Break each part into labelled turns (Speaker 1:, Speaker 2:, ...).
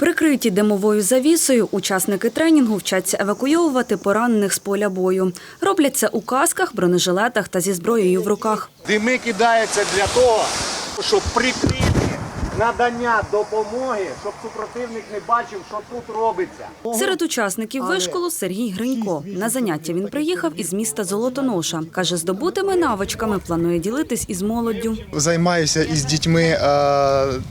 Speaker 1: Прикриті димовою завісою, учасники тренінгу вчаться евакуйовувати поранених з поля бою. Роблять це у касках, бронежилетах та зі зброєю в руках.
Speaker 2: Дими кидаються для того, щоб прикрити надання допомоги, щоб супротивник не бачив, що тут робиться.
Speaker 1: Серед учасників вишколу Сергій Гринько. На заняття він приїхав із міста Золотоноша. Каже, здобутими навичками планує ділитись із молоддю.
Speaker 3: Займаюся із дітьми е,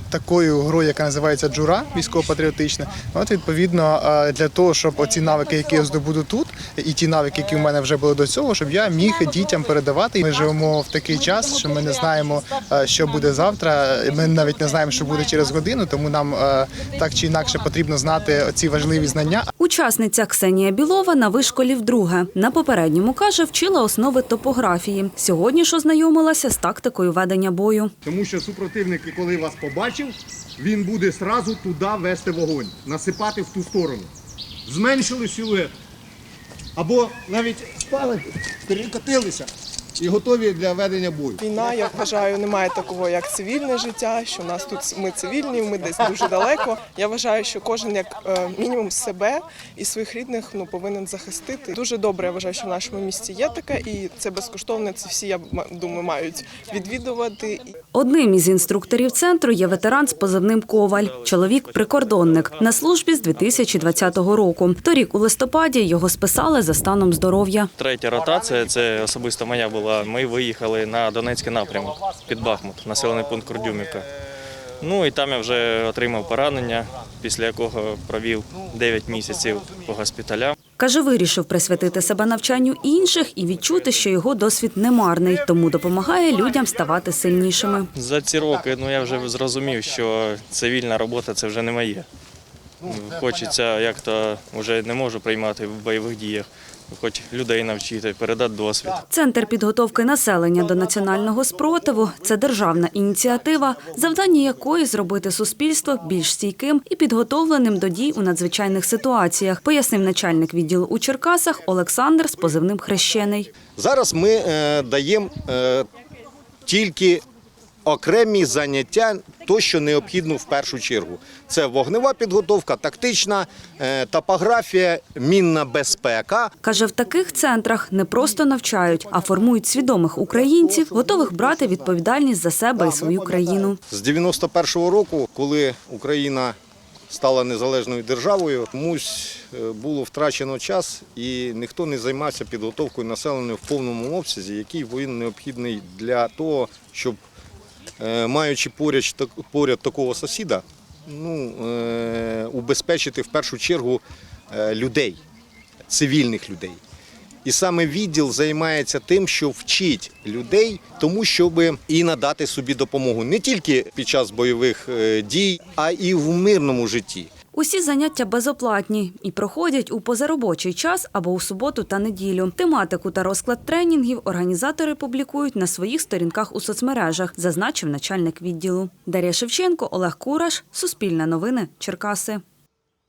Speaker 3: такою грою, яка називається джура, військово-патріотична. От відповідно е, для того, щоб оці навики, які я здобуду тут, і ті навики, які в мене вже були до цього, щоб я міг дітям передавати. Ми живемо в такий час, що ми не знаємо, е, що буде завтра. Ми навіть не знаємо, що буде через годину, тому нам е, так чи інакше потрібно знати ці важливі знання.
Speaker 1: Учасниця Ксенія Білова на вишколі вдруге. На попередньому каже, вчила основи топографії. Сьогодні ж ознайомилася з тактикою ведення бою.
Speaker 2: Тому що супротивник, коли вас побачив, він буде сразу туди вести вогонь, насипати в ту сторону. Зменшили силует. Або навіть спали, перекотилися і готові для ведення бою.
Speaker 4: Війна, я вважаю, немає такого, як цивільне життя, що нас тут ми цивільні, ми десь дуже далеко. Я вважаю, що кожен як е, мінімум себе і своїх рідних ну повинен захистити. Дуже добре. Я вважаю, що в нашому місті є таке, і це безкоштовне. Це всі я думаю, мають відвідувати.
Speaker 1: Одним із інструкторів центру є ветеран з позивним Коваль. Чоловік прикордонник на службі з 2020 року. Торік у листопаді його списали за станом здоров'я.
Speaker 5: Третя ротація, це особисто моя була. Ми виїхали на Донецький напрямок під Бахмут, населений пункт Курдюмівка. Ну і там я вже отримав поранення, після якого провів 9 місяців по госпіталям.
Speaker 1: Каже, вирішив присвятити себе навчанню інших і відчути, що його досвід немарний, тому допомагає людям ставати сильнішими.
Speaker 5: За ці роки ну, я вже зрозумів, що цивільна робота це вже не моє. Хочеться, як то вже не можу приймати в бойових діях, хоч людей навчити, передати досвід.
Speaker 1: Центр підготовки населення до національного спротиву це державна ініціатива, завдання якої зробити суспільство більш стійким і підготовленим до дій у надзвичайних ситуаціях, пояснив начальник відділу у Черкасах Олександр з позивним Хрещений.
Speaker 2: Зараз ми е, даємо е, тільки окремі заняття, то, що необхідно в першу чергу. Це вогнева підготовка, тактична, е, топографія, мінна безпека.
Speaker 1: Каже, в таких центрах не просто навчають, а формують свідомих українців, готових брати відповідальність за себе і свою країну.
Speaker 2: З 91-го року, коли Україна стала незалежною державою, комусь е, було втрачено час і ніхто не займався підготовкою населення в повному обсязі, який він необхідний для того, щоб маючи поряд, поряд такого сусіда, ну, е, убезпечити в першу чергу е, людей, цивільних людей. І саме відділ займається тим, що вчить людей тому, щоб і надати собі допомогу не тільки під час бойових е, дій, а і в мирному житті.
Speaker 1: Усі заняття безоплатні і проходять у позаробочий час або у суботу та неділю. Тематику та розклад тренінгів організатори публікують на своїх сторінках у соцмережах, зазначив начальник відділу. Дар'я Шевченко, Олег Кураш, Суспільне новини, Черкаси.